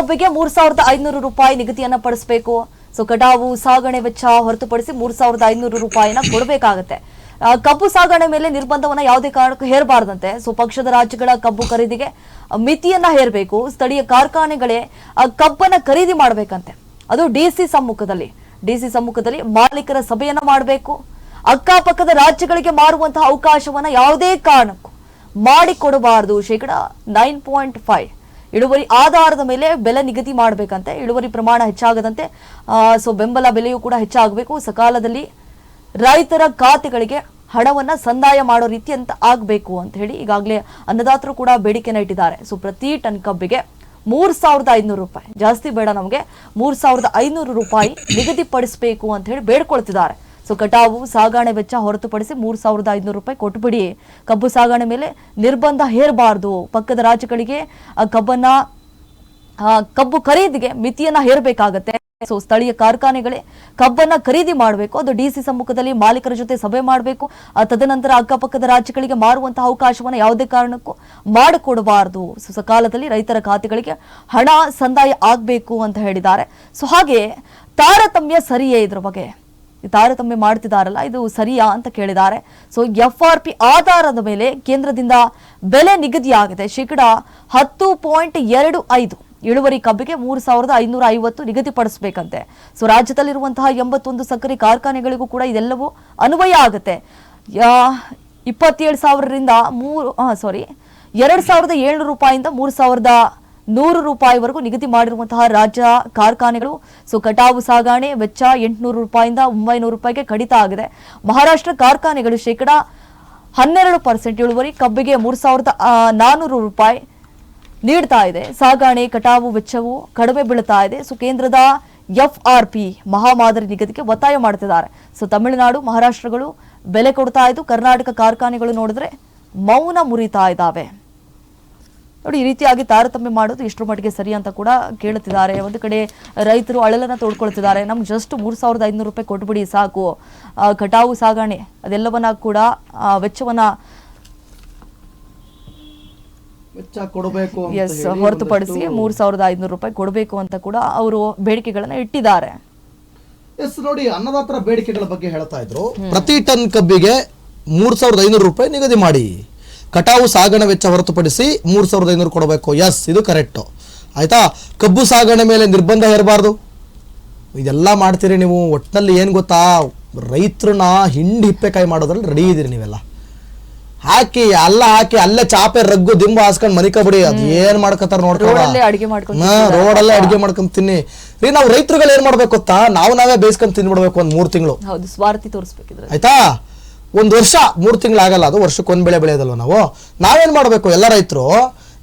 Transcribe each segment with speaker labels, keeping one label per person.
Speaker 1: ಕಬ್ಬಿಗೆ ಮೂರ್ ಸಾವಿರದ ಐನೂರು ರೂಪಾಯಿ ನಿಗದಿಯನ್ನ ಪಡಿಸಬೇಕು. ಸೊ ಕಟಾವು, ಸಾಗಣೆ ವೆಚ್ಚ ಹೊರತುಪಡಿಸಿ ಮೂರ್ ಸಾವಿರದ ಐನೂರು ರೂಪಾಯಿನ ಕೊಡಬೇಕಾಗತ್ತೆ. ಕಬ್ಬು ಸಾಗಣೆ ಮೇಲೆ ನಿರ್ಬಂಧವನ್ನ ಯಾವುದೇ ಕಾರಣಕ್ಕೂ ಹೇರಬಾರದಂತೆ. ಸೊ ಪಕ್ಷದ ರಾಜ್ಯಗಳ ಕಬ್ಬು ಖರೀದಿಗೆ ಮಿತಿಯನ್ನ ಹೇರಬೇಕು. ಸ್ಥಳೀಯ ಕಾರ್ಖಾನೆಗಳೇ ಕಬ್ಬನ್ನ ಖರೀದಿ ಮಾಡಬೇಕಂತೆ. ಅದು ಡಿಸಿ ಸಮ್ಮುಖದಲ್ಲಿ. ಡಿಸಿ ಸಮ್ಮುಖದಲ್ಲಿ ಮಾಲೀಕರ ಸಭೆಯನ್ನ ಮಾಡಬೇಕು. ಅಕ್ಕಪಕ್ಕದ ರಾಜ್ಯಗಳಿಗೆ ಮಾರುವಂತಹ ಅವಕಾಶವನ್ನ ಯಾವುದೇ ಕಾರಣಕ್ಕೂ ಮಾಡಿಕೊಡಬಾರದು. ಶೇಕಡ ನೈನ್ ಪಾಯಿಂಟ್ ಫೈವ್. ಇಳುವರಿ ಆಧಾರದ ಮೇಲೆ ಬೆಲೆ ನಿಗದಿ ಮಾಡಬೇಕಂತೆ, ಇಳುವರಿ ಪ್ರಮಾಣ ಹೆಚ್ಚಾಗದಂತೆ ಸೊ ಬೆಂಬಲ ಬೆಲೆಯೂ ಕೂಡ ಹೆಚ್ಚಾಗಬೇಕು. ಸಕಾಲದಲ್ಲಿ ರೈತರ ಖಾತೆಗಳಿಗೆ ಹಣವನ್ನ ಸಂದಾಯ ಮಾಡೋ ರೀತಿ ಅಂತ ಆಗಬೇಕು ಅಂತ ಹೇಳಿ ಈಗಾಗಲೇ ಅನ್ನದಾತರು ಕೂಡ ಬೇಡಿಕೆನ ಇಟ್ಟಿದ್ದಾರೆ. ಸೊ ಪ್ರತಿ ಟನ್ ಕಬ್ಬಿಗೆ ಮೂರ್ ಸಾವಿರದ ಐನೂರು ರೂಪಾಯಿ. ಜಾಸ್ತಿ ಬೇಡ ನಮಗೆ. ಮೂರ್ ಸಾವಿರದ ಐನೂರು ರೂಪಾಯಿ ನಿಗದಿಪಡಿಸಬೇಕು ಅಂತ ಹೇಳಿ ಬೇಡ್ಕೊಳ್ತಿದ್ದಾರೆ. ಸೊ ಕಟಾವು, ಸಾಗಣೆ ವೆಚ್ಚ ಹೊರತುಪಡಿಸಿ ಮೂರು ಸಾವಿರದ ಐದುನೂರು ರೂಪಾಯಿ ಕೊಟ್ಟುಬಿಡಿ. ಕಬ್ಬು ಸಾಗಣೆ ಮೇಲೆ ನಿರ್ಬಂಧ ಹೇರಬಾರದು. ಪಕ್ಕದ ರಾಜ್ಯಗಳಿಗೆ ಕಬ್ಬನ್ನ ಕಬ್ಬು ಖರೀದಿಗೆ ಮಿತಿಯನ್ನ ಹೇರಬೇಕಾಗತ್ತೆ. ಸೊ ಸ್ಥಳೀಯ ಕಾರ್ಖಾನೆಗಳೇ ಕಬ್ಬನ್ನ ಖರೀದಿ ಮಾಡಬೇಕು. ಅದು ಡಿಸಿ ಸಮ್ಮುಖದಲ್ಲಿ ಮಾಲೀಕರ ಜೊತೆ ಸಭೆ ಮಾಡಬೇಕು. ತದನಂತರ ಅಕ್ಕಪಕ್ಕದ ರಾಜ್ಯಗಳಿಗೆ ಮಾರುವಂತಹ ಅವಕಾಶವನ್ನ ಯಾವುದೇ ಕಾರಣಕ್ಕೂ ಮಾಡಿಕೊಡಬಾರದು. ಸೊ ಸಕಾಲದಲ್ಲಿ ರೈತರ ಖಾತೆಗಳಿಗೆ ಹಣ ಸಂದಾಯ ಆಗಬೇಕು ಅಂತ ಹೇಳಿದ್ದಾರೆ. ಸೊ ಹಾಗೆ ತಾರತಮ್ಯ ಸರಿಯೇ ಇದ್ರ ಬಗ್ಗೆ. ತಾರತಮ್ಯ ಮಾಡ್ತಿದ್ದಾರಲ್ಲ ಇದು ಸರಿಯಾ ಅಂತ ಕೇಳಿದ್ದಾರೆ. ಸೊ ಎಫ್ ಆರ್ ಪಿ ಆಧಾರದ ಮೇಲೆ ಕೇಂದ್ರದಿಂದ ಬೆಲೆ ನಿಗದಿಯಾಗಿದೆ. ಶೇಕಡ ಹತ್ತು ಪಾಯಿಂಟ್ ಎರಡು ಐದು ಇಳುವರಿ ಕಬ್ಬಿಗೆ ಮೂರು ಸಾವಿರದ ಐನೂರ ಐವತ್ತು ನಿಗದಿಪಡಿಸಬೇಕಂತೆ. ಸೊ ರಾಜ್ಯದಲ್ಲಿರುವಂತಹ ಎಂಬತ್ತೊಂದು ಸಕ್ಕರೆ ಕಾರ್ಖಾನೆಗಳಿಗೂ ಕೂಡ ಇದೆಲ್ಲವೂ ಅನ್ವಯ ಆಗುತ್ತೆ. ಇಪ್ಪತ್ತೇಳು ಸಾವಿರದಿಂದ ಮೂರು ಸಾರಿ ಎರಡು ಸಾವಿರದ ಏಳ್ನೂರು ರೂಪಾಯಿಂದ ಮೂರು ಸಾವಿರದ ನೂರು ರೂಪಾಯಿವರೆಗೂ ನಿಗದಿ ಮಾಡಿರುವಂತಹ ರಾಜ್ಯ ಕಾರ್ಖಾನೆಗಳು. ಸೊ, ಕಟಾವು, ಸಾಗಾಣೆ ವೆಚ್ಚ ಎಂಟುನೂರು ರೂಪಾಯಿಂದ ಒಂಬೈನೂರು ರೂಪಾಯಿಗೆ ಕಡಿತ ಆಗಿದೆ. ಮಹಾರಾಷ್ಟ್ರ ಕಾರ್ಖಾನೆಗಳು ಶೇಕಡ ಹನ್ನೆರಡು ಪರ್ಸೆಂಟ್ ಇಳುವರಿ, ಕಬ್ಬಿಗೆ ಮೂರು ಸಾವಿರದ ನಾನ್ನೂರು ರೂಪಾಯಿ ನೀಡ್ತಾ ಇದೆ. ಸಾಗಾಣೆ, ಕಟಾವು ವೆಚ್ಚವು ಕಡಿಮೆ ಬೀಳ್ತಾ ಇದೆ. ಸೊ, ಕೇಂದ್ರದ ಎಫ್ ಆರ್ ಮಹಾಮಾದರಿ ನಿಗದಿಗೆ ಒತ್ತಾಯ ಮಾಡ್ತಿದ್ದಾರೆ. ಸೊ, ತಮಿಳುನಾಡು ಮಹಾರಾಷ್ಟ್ರಗಳು ಬೆಲೆ ಕೊಡ್ತಾ ಇದ್ದು, ಕರ್ನಾಟಕ ಕಾರ್ಖಾನೆಗಳು ನೋಡಿದ್ರೆ ಮೌನ ಮುರಿತಾ ಇದ್ದಾವೆ. ನೋಡಿ ಈ ರೀತಿಯಾಗಿ ತಾರತಮ್ಯ ಮಾಡೋದು ಇಷ್ಟರ ಮಟ್ಟಿಗೆ ಸರಿ ಅಂತ ಕೂಡ ಕೇಳುತ್ತಿದ್ದಾರೆ. ಒಂದು ಕಡೆ ರೈತರು ಅಳಲನ್ನು ತೋಡ್ಕೊಳ್ತಿದ್ದಾರೆ. ನಮ್ಗೆ ಜಸ್ಟ್ ಮೂರು ಸಾವಿರದ ಐನೂರು ರೂಪಾಯಿ ಕೊಟ್ಬಿಡಿ ಸಾಕು. ಕಟಾವು ಸಾಗಣೆ ಅದೆಲ್ಲವನ್ನ ಕೂಡ ವೆಚ್ಚವನ್ನ
Speaker 2: ವೆಚ್ಚ ಕೊಡಬೇಕು ಅಂತ
Speaker 1: ಎಸ್ ಹೊರತುಪಡಿಸಿ
Speaker 2: ಮೂರು
Speaker 1: ಮೂರ್ ಸಾವಿರದ ಐನೂರು ರೂಪಾಯಿ ಕೊಡಬೇಕು ಅಂತ ಕೂಡ ಅವರು ಬೇಡಿಕೆಗಳನ್ನ ಇಟ್ಟಿದ್ದಾರೆ.
Speaker 2: ಎಸ್ ನೋಡಿ ಅನ್ನದಾತರ ಬೇಡಿಕೆಗಳ ಬಗ್ಗೆ ಹೇಳ್ತಾ ಇದ್ರು. ಪ್ರತಿ ಟನ್ ಕಬ್ಬಿಗೆ ಮೂರ್ ಸಾವಿರದ ಐನೂರು ರೂಪಾಯಿ ನಿಗದಿ ಮಾಡಿ. ಕಟಾವು ಸಾಗಣೆ ವೆಚ್ಚ ಹೊರತುಪಡಿಸಿ ಮೂರ್ ಸಾವಿರದ ಐನೂರು ಕೊಡಬೇಕು. ಎಸ್ ಇದು ಕರೆಕ್ಟು ಆಯ್ತಾ? ಕಬ್ಬು ಸಾಗಣೆ ಮೇಲೆ ನಿರ್ಬಂಧ ಹೇರಬಾರ್ದು. ಇದೆಲ್ಲ ಮಾಡ್ತೀರಿ ನೀವು. ಒಟ್ಟಿನಲ್ಲಿ ಏನು ಗೊತ್ತಾ? ರೈತರನ್ನ ಹಿಂಡಿ ಹಿಪ್ಪೆಕಾಯಿ ಮಾಡೋದ್ರಲ್ಲಿ ರೆಡಿ ಇದೀರಿ ನೀವೆಲ್ಲ. ಹಾಕಿ ಅಲ್ಲ ಹಾಕಿ ಅಲ್ಲೇ ಚಾಪೆ ರಗ್ಗು ದಿಂಬು ಹಾಸ್ಕೊಂಡ್ ಮನಿಕಬಿಡಿ. ಅದ್ ಏನ್ ಮಾಡ್ಕೊತಾರ
Speaker 1: ನೋಡ್ಕೊಂಡು
Speaker 2: ರೋಡಲ್ಲೇ ಅಡ್ಗೆ ಮಾಡ್ಕೊಂಡ್ ತಿನ್ನಿ ರೀ ನಾವು ರೈತರುಗಳು ಏನ್ ಮಾಡ್ಬೇಕು ಗೊತ್ತಾ? ನಾವು ನಾವೇ ಬೇಯಿಸ್ಕೊಂಡ್ ತಿನ್ಬಿಡ್ಬೇಕು ಒಂದ್ ಮೂರ್ ತಿಂಗಳು.
Speaker 1: ಸ್ವಾರ್ಥಿ ತೋರಿಸ್ಬೇಕಿದ್ರೆ
Speaker 2: ಆಯ್ತಾ? ಒಂದ್ ವರ್ಷ ಮೂರು ತಿಂಗಳು ಆಗಲ್ಲ ಅದು ವರ್ಷಕ್ಕೆ ಒಂದ್ ಬೆಳೆ ಬೆಳೆಯೋದಲ್ವ ನಾವು? ನಾವೇನು ಮಾಡಬೇಕು? ಎಲ್ಲ ರೈತರು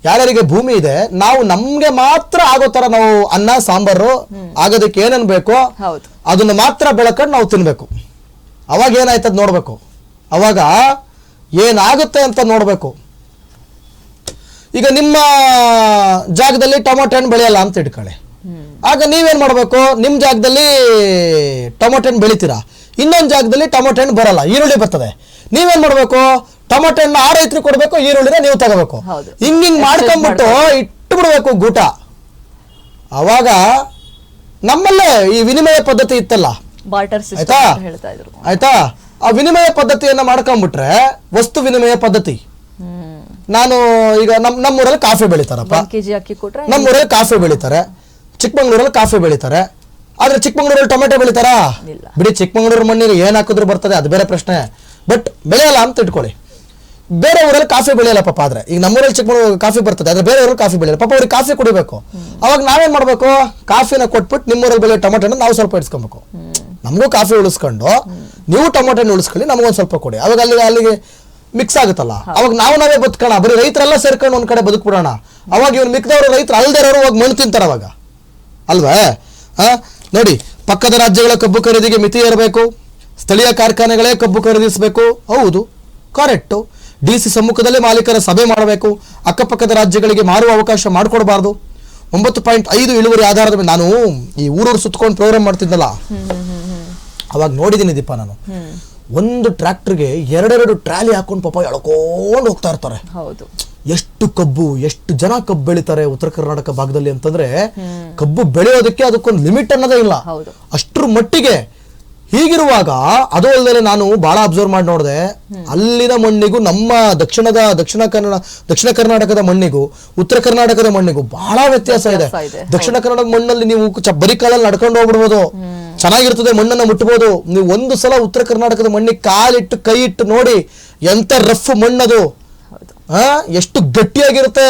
Speaker 2: ಯಾರ್ಯಾರಿಗೆ ಭೂಮಿ ಇದೆ ನಾವು ನಮ್ಗೆ ಮಾತ್ರ ಆಗೋ ತರ ನಾವು ಅನ್ನ ಸಾಂಬಾರು ಆಗೋದಕ್ಕೆ ಏನೇನ್ ಬೇಕೋ ಅದನ್ನ ಮಾತ್ರ ಬೆಳಕೊಂಡು ನಾವು ತಿನ್ಬೇಕು. ಅವಾಗ ಏನಾಯ್ತದ ನೋಡ್ಬೇಕು. ಅವಾಗ ಏನಾಗುತ್ತೆ ಅಂತ ನೋಡ್ಬೇಕು. ಈಗ ನಿಮ್ಮ ಜಾಗದಲ್ಲಿ ಟೊಮೊಟೊ ಹಣ್ಣು ಬೆಳೆಯಲ್ಲ ಅಂತ ಇಟ್ಕೊಳ್ಳಿ. ಆಗ ನೀವೇನ್ ಮಾಡ್ಬೇಕು? ನಿಮ್ ಜಾಗದಲ್ಲಿ ಟೊಮೊಟೊ ಹಣ್ಣು ಬೆಳಿತೀರಾ? ಇನ್ನೊಂದ್ ಜಾಗದಲ್ಲಿ ಟೊಮೊಟೊ ಹಣ್ಣು ಬರಲ್ಲ ಈರುಳ್ಳಿ ಬರ್ತದೆ. ನೀವೇನ್ ಮಾಡ್ಬೇಕು? ಟೊಮೊಟೊ ಹಣ್ಣು ಆ ರೈತರಿಗೆ ಕೊಡ್ಬೇಕು ಈರುಳ್ಳಿನ ನೀವು ತಗೋಬೇಕು. ಹಿಂಗ್ ಹಿಂಗ್ ಮಾಡ್ಕೊಂಡ್ಬಿಟ್ಟು ಇಟ್ಟು ಬಿಡ್ಬೇಕು ಗೂಟ. ಅವಾಗ ನಮ್ಮಲ್ಲೇ ಈ ವಿನಿಮಯ ಪದ್ಧತಿ ಇತ್ತಲ್ಲ. ಆಯ್ತಾ? ಆಯ್ತಾ? ಆ ವಿನಿಮಯ ಪದ್ಧತಿಯನ್ನ ಮಾಡ್ಕೊಂಡ್ಬಿಟ್ರೆ ವಸ್ತು ವಿನಿಮಯ ಪದ್ಧತಿ. ನಾನು ಈಗ ನಮ್ ನಮ್ಮೂರಲ್ಲಿ ಕಾಫಿ ಬೆಳಿತಾರಪ್ಪ. ನಮ್ಮೂರಲ್ಲಿ ಕಾಫಿ ಬೆಳಿತಾರೆ. ಚಿಕ್ಕಮಂಗ್ಳೂರಲ್ಲಿ ಕಾಫಿ ಬೆಳಿತಾರೆ. ಆದ್ರೆ ಚಿಕ್ಕಮಂಗ್ಳೂರಲ್ಲಿ ಟೊಮೆಟೊ ಬೆಳಿತಾರಾ. ಬಿಡಿ ಚಿಕ್ಕಮಂಗ್ಳೂರು ಮಣ್ಣಿಗೆ ಏನ್ ಹಾಕಿದ್ರು ಬರ್ತದೆ ಅದು ಬೇರೆ ಪ್ರಶ್ನೆ. ಬಟ್ ಬೆಳೆಯಲ್ಲ ಅಂತ ಇಟ್ಕೊಳ್ಳಿ. ಬೇರೆ ಊರಲ್ಲಿ ಕಾಫಿ ಬೆಳೆಯಲ್ಲ ಪಾಪ ಆದ್ರೆ. ಈಗ ನಮ್ಮೂರಲ್ಲಿ ಚಿಕ್ಕಮಂಗ್ಳೂರು ಕಾಫಿ ಬರ್ತದೆ ಆದ್ರೆ ಬೇರೆ ಊರಲ್ಲಿ ಕಾಫಿ ಬೆಳೆಯಲ್ಲ. ಪಾಪ ಅವ್ರಿಗೆ ಕಾಫಿ ಕುಡಿಬೇಕು. ಅವಾಗ ನಾವೇನ್ ಮಾಡ್ಬೇಕು? ಕಾಫಿನ ಕೊಟ್ಬಿಟ್ಟು ನಿಮ್ಮೂರಲ್ಲಿ ಬೆಳೆಯೋ ಟೊಮೆಟೊನ ನಾವು ಸ್ವಲ್ಪ ಇಡ್ಸ್ಕೊಬೇಕು. ನಮಗೂ ಕಾಫಿ ಉಳಿಸ್ಕೊಂಡು ನೀವು ಟೊಮೆಟೊನ ಉಳಿಸ್ಕೊಳ್ಳಿ ನಮಗೊಂದು ಸ್ವಲ್ಪ ಕೊಡಿ. ಅವಾಗ ಅಲ್ಲಿಗೆ ಅಲ್ಲಿಗೆ ಮಿಕ್ಸ್ ಆಗುತ್ತಲ್ಲ. ಅವಾಗ ನಾವು ನಾವೇ ಬದುಕೋಣ. ಬರೀ ರೈತರೆಲ್ಲ ಸೇರ್ಕೊಂಡು ಒಂದ್ ಕಡೆ ಬದುಕ್ಬಿಡೋಣ. ಅವಾಗ ಇವ್ರು ಮಿಕ್ಕದವ್ರು ರೈತರು ಅಲ್ದಿರೋರು ಹೋಗಿ ಮಣ್ಣು ತಿಂತಾರ ಅವಾಗ. ಅಲ್ವಾ? ನೋಡಿ ಪಕ್ಕದ ರಾಜ್ಯಗಳ ಕಬ್ಬು ಖರೀದಿಗೆ ಮಿತಿ ಇರಬೇಕು ಸ್ಥಳೀಯ ಕಾರ್ಖಾನೆಗಳೇ ಕಬ್ಬು ಖರೀದಿಸಬೇಕು. ಹೌದು ಕರೆಕ್ಟು ಡಿ ಸಿ ಸಮ್ಮುಖದಲ್ಲೇ ಮಾಲೀಕರ ಸಭೆ ಮಾಡಬೇಕು. ಅಕ್ಕಪಕ್ಕದ ರಾಜ್ಯಗಳಿಗೆ ಮಾರುವ ಅವಕಾಶ ಮಾಡಿಕೊಡಬಾರ್ದು. ಒಂಬತ್ತು ಪಾಯಿಂಟ್ ಐದು ಇಳುವರಿ ಆಧಾರದ ಮೇಲೆ ನಾನು ಈ ಊರೂರು ಸುತ್ತಕೊಂಡು ಪ್ರೋಗ್ರಾಮ್ ಮಾಡ್ತಿದ್ದಲ್ಲ ಅವಾಗ ನೋಡಿದ್ದೀನಿ ದೀಪ ನಾನು. ಒಂದು ಟ್ರ್ಯಾಕ್ಟರ್ಗೆ ಎರಡೆರಡು ಟ್ರಾಲಿ ಹಾಕೊಂಡು ಪಾಪ ಎಳ್ಕೊಂಡು ಹೋಗ್ತಾ ಇರ್ತಾರೆ.
Speaker 1: ಹೌದು.
Speaker 2: ಎಷ್ಟು ಕಬ್ಬು ಎಷ್ಟು ಜನ ಕಬ್ಬು ಬೆಳಿತಾರೆ ಉತ್ತರ ಕರ್ನಾಟಕ ಭಾಗದಲ್ಲಿ ಅಂತಂದ್ರೆ ಕಬ್ಬು ಬೆಳೆಯೋದಕ್ಕೆ ಅದಕ್ಕೊಂದು ಲಿಮಿಟ್ ಅನ್ನೋದೇ ಇಲ್ಲ. ಅಷ್ಟ್ರ ಮಟ್ಟಿಗೆ ಹೀಗಿರುವಾಗ ಅದು ಅಲ್ಲದೆ ನಾನು ಬಹಳ ಅಬ್ಸರ್ವ್ ಮಾಡಿ ನೋಡಿದೆ ಅಲ್ಲಿನ ಮಣ್ಣಿಗೂ ನಮ್ಮ ದಕ್ಷಿಣದ ದಕ್ಷಿಣ ಕನ್ನಡ ದಕ್ಷಿಣ ಕರ್ನಾಟಕದ ಮಣ್ಣಿಗೂ ಉತ್ತರ ಕರ್ನಾಟಕದ ಮಣ್ಣಿಗೂ ಬಹಳ ವ್ಯತ್ಯಾಸ ಇದೆ. ದಕ್ಷಿಣ ಕನ್ನಡದ ಮಣ್ಣಲ್ಲಿ ನೀವು ಬರಿ ಬರೀ ಕಾಲಲ್ಲಿ ನಡ್ಕೊಂಡು ಹೋಗ್ಬಿಡ್ಬೋದು. ಚೆನ್ನಾಗಿರ್ತದೆ ಮಣ್ಣನ್ನ ಮುಟ್ಬೋದು. ನೀವು ಒಂದು ಸಲ ಉತ್ತರ ಕರ್ನಾಟಕದ ಮಣ್ಣಿಗೆ ಕಾಲಿಟ್ಟು ಕೈ ಇಟ್ಟು ನೋಡಿ ಎಂತ ರಫ್ ಮಣ್ಣದು.
Speaker 1: ಹಾ
Speaker 2: ಆ ಎಷ್ಟು ಗಟ್ಟಿಯಾಗಿರುತ್ತೆ.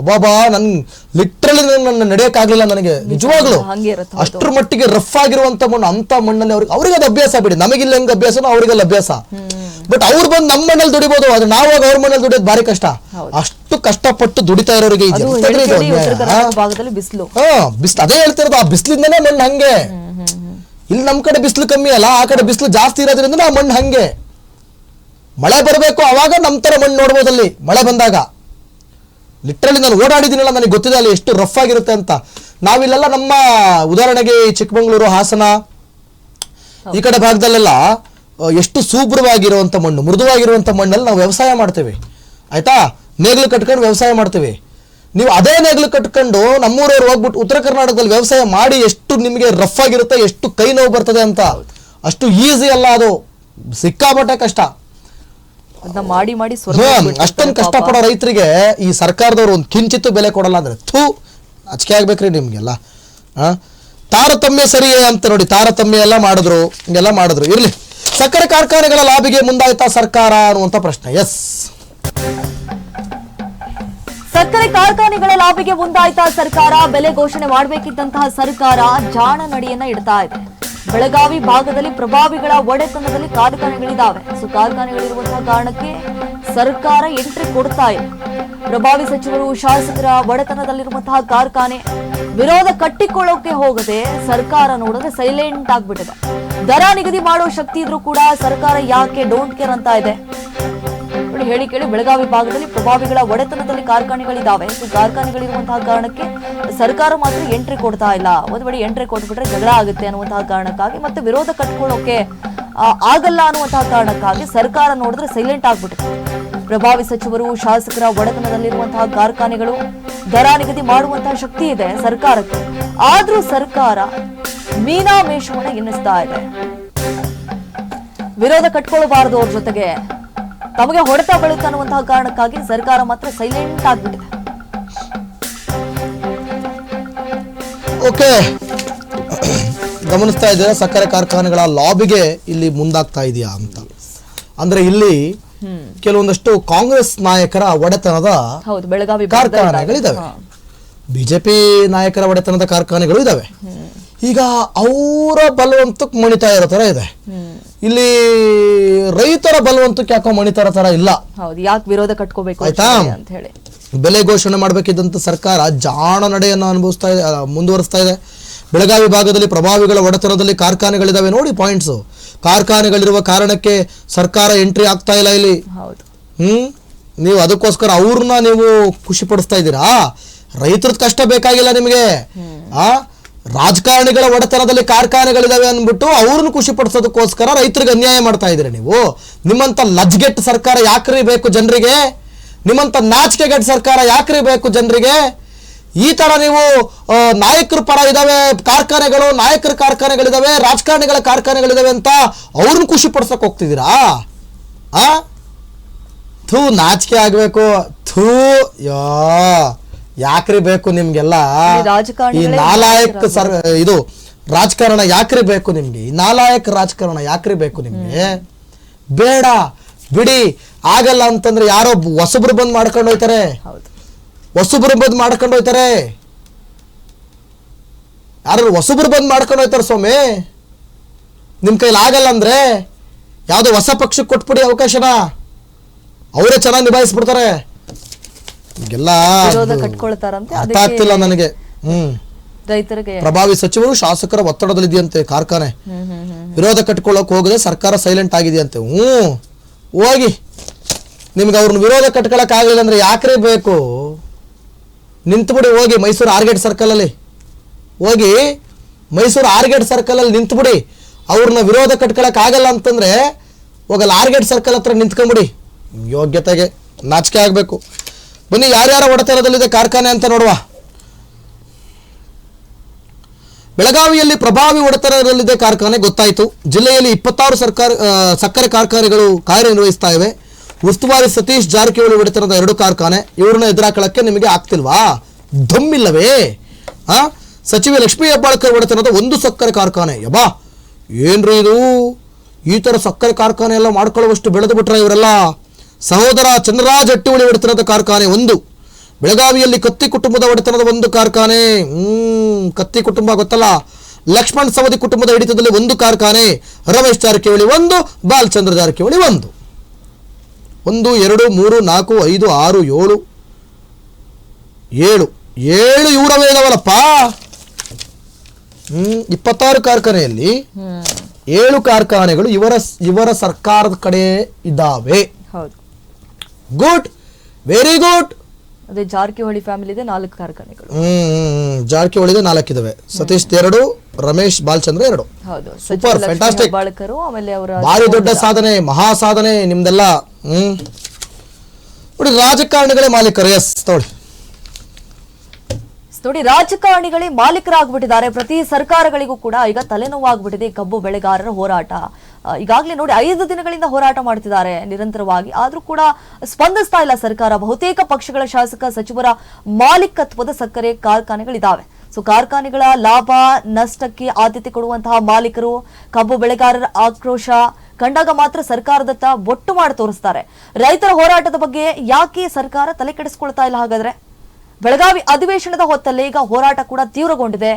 Speaker 2: ಅಬ್ಬಾಬಾ ನನ್ ಲಿಟ್ರಲಿ ನನ್ನ ನಡೆಯಕ್ಕಾಗ್ಲಿಲ್ಲ ನನಗೆ. ನಿಜವಾಗ್ಲು. ಅಷ್ಟ್ರ ಮಟ್ಟಿಗೆ ರಫ್ ಆಗಿರುವಂತ ಮಣ್ಣು ಅಂತ ಮಣ್ಣಲ್ಲಿ ಅವ್ರಿಗೆ ಅವ್ರಿಗೆ ಅದು ಅಭ್ಯಾಸ ಬಿಡಿ. ನಮಗಿಲ್ಲ ಹೆಂಗ್ ಅಭ್ಯಾಸನೋ ಅವ್ರಿಗೆಲ್ಲ ಅಭ್ಯಾಸ. ಬಟ್ ಅವ್ರು ಬಂದು ನಮ್ಮ ಮಣ್ಣಲ್ಲಿ ದುಡಿಬಹುದು ಅದು ನಾವಾಗ ಅವ್ರ ಮಣ್ಣಲ್ಲಿ ದುಡಿಯೋದು ಭಾರಿ ಕಷ್ಟ. ಅಷ್ಟು ಕಷ್ಟಪಟ್ಟು ದುಡಿತಾ ಇರೋರಿಗೆ
Speaker 1: ಬಿಸಿಲು.
Speaker 2: ಹಾ ಬಿಸ್ಲು ಅದೇ ಹೇಳ್ತಿರೋದು. ಆ ಬಿಸಿಲಿಂದನೇ ಮಣ್ಣು ಹಂಗೆ. ಇಲ್ಲಿ ನಮ್ಮ ಕಡೆ ಬಿಸಿಲು ಕಮ್ಮಿ ಅಲ್ಲ, ಆ ಕಡೆ ಬಿಸಿಲು ಜಾಸ್ತಿ ಇರೋದ್ರಿಂದ ನಾವು ಮಣ್ಣು ಹಂಗೆ. ಮಳೆ ಬರಬೇಕು ಅವಾಗ ನಮ್ಮ ಥರ ಮಣ್ಣು ನೋಡ್ಬೋದಲ್ಲಿ, ಮಳೆ ಬಂದಾಗ. ಲಿಟ್ರಲಿ ನಾನು ಓಡಾಡಿದ್ದೀನಲ್ಲ, ನನಗೆ ಗೊತ್ತಿದೆ ಅಲ್ಲಿ ಎಷ್ಟು ರಫ್ ಆಗಿರುತ್ತೆ ಅಂತ. ನಾವಿಲ್ಲೆಲ್ಲ ನಮ್ಮ ಉದಾಹರಣೆಗೆ ಚಿಕ್ಕಮಂಗ್ಳೂರು, ಹಾಸನ, ಈ ಕಡೆ ಭಾಗದಲ್ಲೆಲ್ಲ ಎಷ್ಟು ಸೂಬ್ರವಾಗಿರುವಂಥ ಮಣ್ಣು ಮೃದುವಾಗಿರುವಂಥ ಮಣ್ಣಲ್ಲಿ ನಾವು ವ್ಯವಸಾಯ ಮಾಡ್ತೇವೆ. ಆಯಿತಾ? ನೇಗಿಲು ಕಟ್ಕೊಂಡು ವ್ಯವಸಾಯ ಮಾಡ್ತೇವೆ. ನೀವು ಅದೇ ನೆಗಲು ಕಟ್ಕೊಂಡು ನಮ್ಮೂರವ್ರು ಹೋಗ್ಬಿಟ್ಟು ಉತ್ತರ ಕರ್ನಾಟಕದಲ್ಲಿ ವ್ಯವಸಾಯ ಮಾಡಿ ಎಷ್ಟು ನಿಮಗೆ ರಫ್ ಆಗಿರುತ್ತೆ ಎಷ್ಟು ಕೈ ನೋವು ಬರ್ತದೆ ಅಂತ. ಅಷ್ಟು ಈಸಿ ಅಲ್ಲ ಅದು. ಸಿಕ್ಕಾಪಟ್ಟೆ ಕಷ್ಟ.
Speaker 1: ಮಾಡಿ ಮಾಡಿ
Speaker 2: ಅಷ್ಟೊಂದು ಕಷ್ಟಪಡೋ ರೈತರಿಗೆ ಈ ಸರ್ಕಾರದವರು ಒಂದು ಕಿಂಚಿತ್ತು ಬೆಲೆ ಕೊಡಲ್ಲ ಅಂದ್ರೆ ಥೂ ಅಚ್ಕೆ ಆಗ್ಬೇಕ್ರಿ ನಿಮ್ಗೆಲ್ಲ. ಆ? ತಾರತಮ್ಯ ಸರಿಯೇ ಅಂತ ನೋಡಿ ತಾರತಮ್ಯ ಎಲ್ಲ ಮಾಡಿದ್ರು ಹಿಂಗೆಲ್ಲ ಮಾಡಿದ್ರು. ಇರ್ಲಿ. ಸಕ್ಕರೆ ಕಾರ್ಖಾನೆಗಳ ಲಾಭಿಗೆ ಮುಂದಾಯ್ತಾ ಸರ್ಕಾರ ಅನ್ನುವಂತ ಪ್ರಶ್ನೆ. ಎಸ್
Speaker 1: ಸಕ್ಕರೆ ಕಾರ್ಖಾನೆಗಳ ಲಾಭಿಗೆ ಮುಂದಾಯ್ತಾ ಸರ್ಕಾರ, ಬೆಲೆ ಘೋಷಣೆ ಮಾಡಬೇಕಿದ್ದಂತಹ ಸರ್ಕಾರ ಜಾಣ ನಡೆಯನ್ನ ಇಡ್ತಾ ಇದೆ. ಬೆಳಗಾವಿ ಭಾಗದಲ್ಲಿ ಪ್ರಭಾವಿಗಳ ಒಡೆತನದಲ್ಲಿ ಕಾರ್ಖಾನೆಗಳಿದ್ದಾವೆ ಸೊ, ಕಾರ್ಖಾನೆಗಳಿರುವಂತಹ ಕಾರಣಕ್ಕೆ ಸರ್ಕಾರ ಎಂಟ್ರಿ ಕೊಡ್ತಾ ಇದೆ. ಪ್ರಭಾವಿ ಸಚಿವರು, ಶಾಸಕರ ಒಡೆತನದಲ್ಲಿರುವಂತಹ ಕಾರ್ಖಾನೆ ವಿರೋಧ ಕಟ್ಟಿಕೊಳ್ಳೋಕೆ ಹೋಗದೆ ಸರ್ಕಾರ ನೋಡಿದ್ರೆ ಸೈಲೆಂಟ್ ಆಗ್ಬಿಟ್ಟಿದೆ. ದರ ನಿಗದಿ ಮಾಡೋ ಶಕ್ತಿ ಇದ್ರೂ ಕೂಡ ಸರ್ಕಾರ ಯಾಕೆ ಡೋಂಟ್ ಕೇರ್ ಅಂತ ಇದೆ. ಹೇಳಿ ಕೇಳಿ ಬೆಳಗಾವಿ ಭಾಗದಲ್ಲಿ ಪ್ರಭಾವಿಗಳ ಒಡೆತನದಲ್ಲಿ ಕಾರ್ಖಾನೆಗಳಿದ್ದಾವೆ ಸೊ ಕಾರ್ಖಾನೆಗಳಿರುವಂತಹ ಕಾರಣಕ್ಕೆ ಸರ್ಕಾರ ಮಾತ್ರ ಎಂಟ್ರಿ ಕೊಡ್ತಾ ಇಲ್ಲ. ಒಂದು ವೇಳೆ ಎಂಟ್ರಿ ಕೊಟ್ಬಿಟ್ರೆ ಜಗಳ ಆಗುತ್ತೆ ಅನ್ನುವಂತಹ ಕಾರಣಕ್ಕಾಗಿ ಮತ್ತೆ ವಿರೋಧ ಕಟ್ಕೊಳ್ಳೋಕೆ ಆಗಲ್ಲ ಅನ್ನುವಂತಹ ಕಾರಣಕ್ಕಾಗಿ ಸರ್ಕಾರ ನೋಡಿದ್ರೆ ಸೈಲೆಂಟ್ ಆಗ್ಬಿಟ್ಟಿದೆ. ಪ್ರಭಾವಿ ಸಚಿವರು, ಶಾಸಕರ ಒಡೆತನದಲ್ಲಿರುವಂತಹ ಕಾರ್ಖಾನೆಗಳು ದರ ನಿಗದಿ ಮಾಡುವಂತಹ ಶಕ್ತಿ ಇದೆ ಸರ್ಕಾರಕ್ಕೆ. ಆದ್ರೂ ಸರ್ಕಾರ ಮೀನಾಮೇಷವನ್ನ ಎನ್ನಿಸ್ತಾ ಇದೆ. ವಿರೋಧ ಕಟ್ಕೊಳ್ಬಾರದು ಅವ್ರ ಜೊತೆಗೆ. ತಮಗೆ ಹೊಡೆತ ಬೀಳುತ್ತೆ ಅನ್ನುವಂತಹ ಕಾರಣಕ್ಕಾಗಿ ಸರ್ಕಾರ ಮಾತ್ರ ಸೈಲೆಂಟ್ ಆಗ್ಬಿಟ್ಟಿದೆ.
Speaker 2: ಓಕೆ. ಗಮನಿಸ್ತಾ ಇದ್ದೀರಾ ಸಕ್ಕರೆ ಕಾರ್ಖಾನೆಗಳ ಲಾಬಿಗೆ ಇಲ್ಲಿ ಮುಂದಾಗ್ತಾ ಇದೆಯಾ ಅಂತ. ಅಂದ್ರೆ ಇಲ್ಲಿ ಕೆಲವೊಂದಷ್ಟು ಕಾಂಗ್ರೆಸ್ ನಾಯಕರ ಒಡೆತನದ
Speaker 1: ಹೌದು ಬೆಳಗಾವಿ ಭಾಗದಲ್ಲಿ
Speaker 2: ಕಾರ್ಖಾನೆಗಳಿದಾವೆ. ಬಿಜೆಪಿ ನಾಯಕರ ಒಡೆತನದ ಕಾರ್ಖಾನೆಗಳು ಇದಾವೆ. ಈಗ ಅವರ ಬಲವಂತಕ್ಕೆ ಮಣಿತಾ ಇರೋ ತರ ಇದೆ ಇಲ್ಲಿ ರೈತರ ಬಲವಂತಕ್ಕೆ ಯಾಕೋ ಮಣಿತರ ತರ ಇಲ್ಲ.
Speaker 1: ಹೌದು ಯಾಕೆ ವಿರೋಧ ಕಟ್ಕೋಬೇಕು
Speaker 2: ಆಯ್ತಾ?
Speaker 1: ಅಂತ ಹೇಳಿ.
Speaker 2: ಬೆಲೆ ಘೋಷಣೆ ಮಾಡಬೇಕಿದ್ದಂತ ಸರ್ಕಾರ ಜಾಣ ನಡೆಯನ್ನು ಅನುಭವಿಸ್ತಾ ಇದೆ ಮುಂದುವರಿಸ್ತಾ ಇದೆ. ಬೆಳಗಾವಿ ಭಾಗದಲ್ಲಿ ಪ್ರಭಾವಿಗಳ ಒಡೆತನದಲ್ಲಿ ಕಾರ್ಖಾನೆಗಳಿದಾವೆ ನೋಡಿ ಪಾಯಿಂಟ್ಸ್. ಕಾರ್ಖಾನೆಗಳಿರುವ ಕಾರಣಕ್ಕೆ ಸರ್ಕಾರ ಎಂಟ್ರಿ ಆಗ್ತಾ ಇಲ್ಲ ಇಲ್ಲಿ. ಹ್ಮ್? ನೀವು ಅದಕ್ಕೋಸ್ಕರ ಅವ್ರನ್ನ ನೀವು ಖುಷಿ ಪಡಿಸ್ತಾ ಇದ್ದೀರಾ? ರೈತರದ ಕಷ್ಟ ಬೇಕಾಗಿಲ್ಲ ನಿಮಗೆ. ಆ? ರಾಜಕಾರಣಿಗಳ ಒಡೆತನದಲ್ಲಿ ಕಾರ್ಖಾನೆಗಳಿದಾವೆ ಅಂದ್ಬಿಟ್ಟು ಅವ್ರನ್ನ ಖುಷಿ ಪಡಿಸೋದಕ್ಕೋಸ್ಕರ ರೈತರಿಗೆ ಅನ್ಯಾಯ ಮಾಡ್ತಾ ಇದ್ರೆ ನೀವು. ನಿಮ್ಮಂತ ಲಜ್ಗೆಟ್ ಸರ್ಕಾರ ಯಾಕ್ರಿ ಬೇಕು ಜನರಿಗೆ? ನಿಮ್ಮಂತ ನಾಚಿಕೆಗೆಟ್ ಸರ್ಕಾರ ಯಾಕ್ರಿ ಬೇಕು ಜನರಿಗೆ? ಈ ತರ ನೀವು ನಾಯಕರ ಪರ ಇದಾವೆ, ಕಾರ್ಖಾನೆಗಳು, ನಾಯಕರ ಕಾರ್ಖಾನೆಗಳಿದಾವೆ, ರಾಜಕಾರಣಿಗಳ ಕಾರ್ಖಾನೆಗಳಿದಾವೆ ಅಂತ ಅವ್ರನ್ನ ಖುಷಿ ಪಡ್ಸಕ್ ಹೋಗ್ತಿದ್ದೀರಾ? ಆ? ಥೂ ನಾಚಿಕೆ ಆಗಬೇಕು. ಥೂ ಯಾ. ಯಾಕ್ರಿ ಬೇಕು ನಿಮ್ಗೆಲ್ಲ?
Speaker 1: ಈ
Speaker 2: ನಾಲಾಯಕ್ ಸರ್ ಇದು ರಾಜಕಾರಣ ಯಾಕ್ರಿ ಬೇಕು ನಿಮ್ಗೆ? ಈ ನಾಲಾಯಕ್ ರಾಜಕಾರಣ ಯಾಕ್ರಿ ಬೇಕು ನಿಮ್ಗೆ? ಬೇಡ ಬಿಡಿ ಆಗಲ್ಲ ಅಂತಂದ್ರೆ ಯಾರೋ ಹೊಸಬ್ರು ಬಂದ್ ಮಾಡ್ಕೊಂಡು ಹೋಯ್ತಾರೆ. ಹೊಸಬ್ರು ಬಂದ್ ಮಾಡ್ಕೊಂಡು ಹೋಯ್ತಾರೆ. ಯಾರು ಹೊಸಬ್ರು ಬಂದ್ ಮಾಡ್ಕೊಂಡು ಹೋಯ್ತಾರೆ ಸ್ವಾಮಿ? ನಿಮ್ ಕೈಲಿ ಆಗಲ್ಲ ಅಂದ್ರೆ ಯಾವ್ದೋ ಹೊಸ ಪಕ್ಷಕ್ಕೆ ಕೊಟ್ಬಿಡಿ ಅವಕಾಶನ. ಅವರೇ ಚೆನ್ನಾಗಿ ನಿಭಾಯಿಸ್ಬಿಡ್ತಾರೆ. ಈಗೆಲ್ಲ
Speaker 1: ವಿರೋಧ ಕಟ್ಕೊಳ್ತಾರಂತೆ.
Speaker 2: ಅರ್ಥ
Speaker 1: ಅದಕ್ಕೆ
Speaker 2: ಆಗ್ತಿಲ್ಲ ನನಗೆ. ಹ್ಮ್.
Speaker 1: ರೈತರಿಗೆ
Speaker 2: ಪ್ರಭಾವಿ ಸಚಿವರು ಶಾಸಕರ ಒತ್ತಡದಲ್ಲಿದೆಯಂತೆ ಕಾರ್ಖಾನೆ.
Speaker 1: ಹ್ಮ್ ಹ್ಮ್ ಹ್ಮ್
Speaker 2: ವಿರೋಧ ಕಟ್ಕೊಳ್ಳೋಕೆ ಹೋಗದೆ ಸರ್ಕಾರ ಸೈಲೆಂಟ್ ಆಗಿದೆಯಂತೆ. ಹ್ಞೂ. ಹೋಗಿ. ನಿಮ್ಗೆ ಅವ್ರನ್ನ ವಿರೋಧ ಕಟ್ಕೊಳಕ್ ಆಗಲಿಲ್ಲ ಅಂದ್ರೆ ಯಾಕ್ರೆ ಬೇಕು? ನಿಂತ್ಬಿಡಿ ಹೋಗಿ ಮೈಸೂರು ಆರ್ಗೇಟ್ ಸರ್ಕಲಲ್ಲಿ ಹೋಗಿ ಮೈಸೂರು ಆರ್ಗೇಟ್ ಸರ್ಕಲಲ್ಲಿ ನಿಂತ್ಬಿಡಿ. ಅವ್ರನ್ನ ವಿರೋಧ ಕಟ್ಕೊಳಕ್ ಆಗಲ್ಲ ಅಂತಂದ್ರೆ ಹೋಗಲ್ಲ. ಆರ್ಗೇಟ್ ಸರ್ಕಲ್ ಹತ್ರ ನಿಂತ್ಕೊಂಬಿಡಿ ಯೋಗ್ಯತೆಗೆ ನಾಚಿಕೆ ಆಗಬೇಕು. ಬನ್ನಿ, ಯಾರ್ಯಾರ ಒಡೆತನದಲ್ಲಿದೆ ಕಾರ್ಖಾನೆ ಅಂತ ನೋಡುವ. ಬೆಳಗಾವಿಯಲ್ಲಿ ಪ್ರಭಾವಿ ಒಡೆತನದಲ್ಲಿದೆ ಕಾರ್ಖಾನೆ, ಗೊತ್ತಾಯಿತು. ಜಿಲ್ಲೆಯಲ್ಲಿ ಇಪ್ಪತ್ತಾರು ಸರ್ಕಾರ ಸಕ್ಕರೆ ಕಾರ್ಖಾನೆಗಳು ಕಾರ್ಯನಿರ್ವಹಿಸ್ತಾ ಇವೆ. ಉಸ್ತುವಾರಿ ಸತೀಶ್ ಜಾರಕಿಹೊಳಿ ಒಡೆತನದ ಎರಡು ಕಾರ್ಖಾನೆ, ಇವ್ರನ್ನ ಎದುರಾಕಳಕ್ಕೆ ನಿಮಗೆ ಆಗ್ತಿಲ್ವಾ? ದಮ್ಮಿಲ್ಲವೇ ಆ? ಸಚಿವೆ ಲಕ್ಷ್ಮೀ ಹೆಬ್ಬಾಳ್ಕರ್ ಒಡೆತನದ ಒಂದು ಸಕ್ಕರೆ ಕಾರ್ಖಾನೆ. ಯಬಾ! ಏನ್ರಿ ಇದು? ಈ ಥರ ಸಕ್ಕರೆ ಕಾರ್ಖಾನೆ ಎಲ್ಲ ಮಾಡ್ಕೊಳ್ಳುವಷ್ಟು ಬೆಳೆದು ಬಿಟ್ರೆ ಇವರೆಲ್ಲ ಸಹೋದರ ಚಂದ್ರರಾಜ್ ಹಟ್ಟಿಹೊಳಿ ಒಡೆತನದ ಕಾರ್ಖಾನೆ ಒಂದು. ಬೆಳಗಾವಿಯಲ್ಲಿ ಕತ್ತಿ ಕುಟುಂಬದ ಒಡೆತನದ ಒಂದು ಕಾರ್ಖಾನೆ. ಹ್ಮ್ ಕತ್ತಿ ಕುಟುಂಬ ಗೊತ್ತಲ್ಲ. ಲಕ್ಷ್ಮಣ್ ಸವದಿ ಕುಟುಂಬದ ಹಿಡಿತದಲ್ಲಿ ಒಂದು ಕಾರ್ಖಾನೆ. ರಮೇಶ್ ಜಾರಕಿಹೊಳಿ ಒಂದು ಬಾಲಚಂದ್ರ ಜಾರಕಿಹೊಳಿ ಒಂದು. ಒಂದು ಎರಡು ಮೂರು ನಾಲ್ಕು ಐದು ಆರು ಏಳು ಏಳು. ಏಳು ಇವರವೇ ಇದಾವಲ್ಲಪ್ಪ. ಹ್ಮ್ ಇಪ್ಪತ್ತಾರು ಕಾರ್ಖಾನೆಯಲ್ಲಿ ಏಳು ಕಾರ್ಖಾನೆಗಳು ಇವರ ಇವರ ಸರ್ಕಾರದ ಕಡೆ ಇದ್ದಾವೆ.
Speaker 1: ಹೌದು.
Speaker 2: ಗುಡ್ ವೆರಿ ಗುಡ್
Speaker 1: ಅದೇ ಜಾರಕಿಹೊಳಿ ಫ್ಯಾಮಿಲಿ ಇದೆ ನಾಲ್ಕು ಕಾರ್ಖಾನೆಗಳು.
Speaker 2: ಹ್ಮ್ ನಾಲ್ಕು ನಾಲ್ಕಿದಾವೆ ಸತೀಶ್ ಎರಡು ರಮೇಶ್ ಬಾಲ್ಚಂದ್ರ ಎರಡು.
Speaker 1: ಹೌದು.
Speaker 2: Super fantastic.
Speaker 1: ಹೆಬ್ಬಾಳ್ಕರು ಆಮೇಲೆ ಅವರ
Speaker 2: ಭಾರಿ ದೊಡ್ಡ ಸಾಧನೆ ಮಹಾ ಸಾಧನೆ ನಿಮ್ದೆಲ್ಲ. ಹ್ಮ್. ನೋಡಿ ರಾಜಕಾರಣಿಗಳೇ ಮಾಲೀಕರು. ಎಸ್ ತೋಳಿ
Speaker 1: ನೋಡಿ ರಾಜಕಾರಣಿಗಳೇ ಮಾಲೀಕರಾಗ್ಬಿಟ್ಟಿದ್ದಾರೆ. ಪ್ರತಿ ಸರ್ಕಾರಗಳಿಗೂ ಕೂಡ ಈಗ ತಲೆನೋವಾಗ್ಬಿಟ್ಟಿದೆ ಕಬ್ಬು ಬೆಳೆಗಾರರ ಹೋರಾಟ. ಈಗಾಗಲೇ ನೋಡಿ ಐದು ದಿನಗಳಿಂದ ಹೋರಾಟ ಮಾಡ್ತಿದ್ದಾರೆ ನಿರಂತರವಾಗಿ ಆದರೂ ಕೂಡ ಸ್ಪಂದಿಸ್ತಾ ಇಲ್ಲ ಸರ್ಕಾರ. ಬಹುತೇಕ ಪಕ್ಷಗಳ ಶಾಸಕ ಸಚಿವರ ಮಾಲೀಕತ್ವದ ಸಕ್ಕರೆ ಕಾರ್ಖಾನೆಗಳಿದಾವೆ. ಸೊ, ಕಾರ್ಖಾನೆಗಳ ಲಾಭ, ನಷ್ಟಕ್ಕೆ ಆದ್ಯತೆ ಕೊಡುವಂತಹ ಮಾಲೀಕರು, ಕಬ್ಬು ಬೆಳೆಗಾರರ ಆಕ್ರೋಶ ಕಂಡಾಗ ಮಾತ್ರ ಸರ್ಕಾರದತ್ತ ಬೊಟ್ಟು ಮಾಡಿ ತೋರಿಸ್ತಾರೆ. ರೈತರ ಹೋರಾಟದ ಬಗ್ಗೆ ಯಾಕೆ ಸರ್ಕಾರ ತಲೆ ಕೆಡಿಸ್ಕೊಳ್ತಾ ಇಲ್ಲ? ಹಾಗಾದ್ರೆ ಬೆಳಗಾವಿ ಅಧಿವೇಶನದ ಹೊತ್ತಲ್ಲೇ ಈಗ ಹೋರಾಟ ಕೂಡ ತೀವ್ರಗೊಂಡಿದೆ.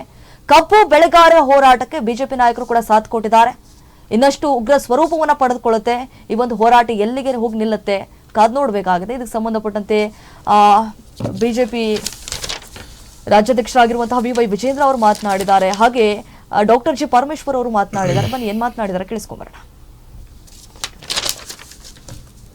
Speaker 1: ಕಬ್ಬು ಬೆಳೆಗಾರರ ಹೋರಾಟಕ್ಕೆ ಬಿಜೆಪಿ ನಾಯಕರು ಕೂಡ ಸಾಥ್ ಕೊಟ್ಟಿದ್ದಾರೆ. ಇನ್ನಷ್ಟು ಉಗ್ರ ಸ್ವರೂಪವನ್ನು ಪಡೆದುಕೊಳ್ಳುತ್ತೆ. ಈ ಒಂದು ಹೋರಾಟ ಎಲ್ಲಿಗೆ ಹೋಗಿ ನಿಲ್ಲುತ್ತೆ? ಕಾದ್ ನೋಡಬೇಕಾಗುತ್ತೆ. ಇದಕ್ಕೆ ಸಂಬಂಧಪಟ್ಟಂತೆ ಬಿಜೆಪಿ ರಾಜ್ಯಾಧ್ಯಕ್ಷರಾಗಿರುವಂತಹ ಬಿ ವೈ ವಿಜೇಂದ್ರ ಅವರು ಮಾತನಾಡಿದ್ದಾರೆ. ಹಾಗೆ ಡಾಕ್ಟರ್ ಜಿ ಪರಮೇಶ್ವರ್ ಅವರು ಮಾತನಾಡಿದ್ದಾರೆ. ಬನ್ನಿ, ಏನ್ ಮಾತನಾಡಿದ್ದಾರೆ ಕೇಳಿಸ್ಕೊಂಬರೋಣ.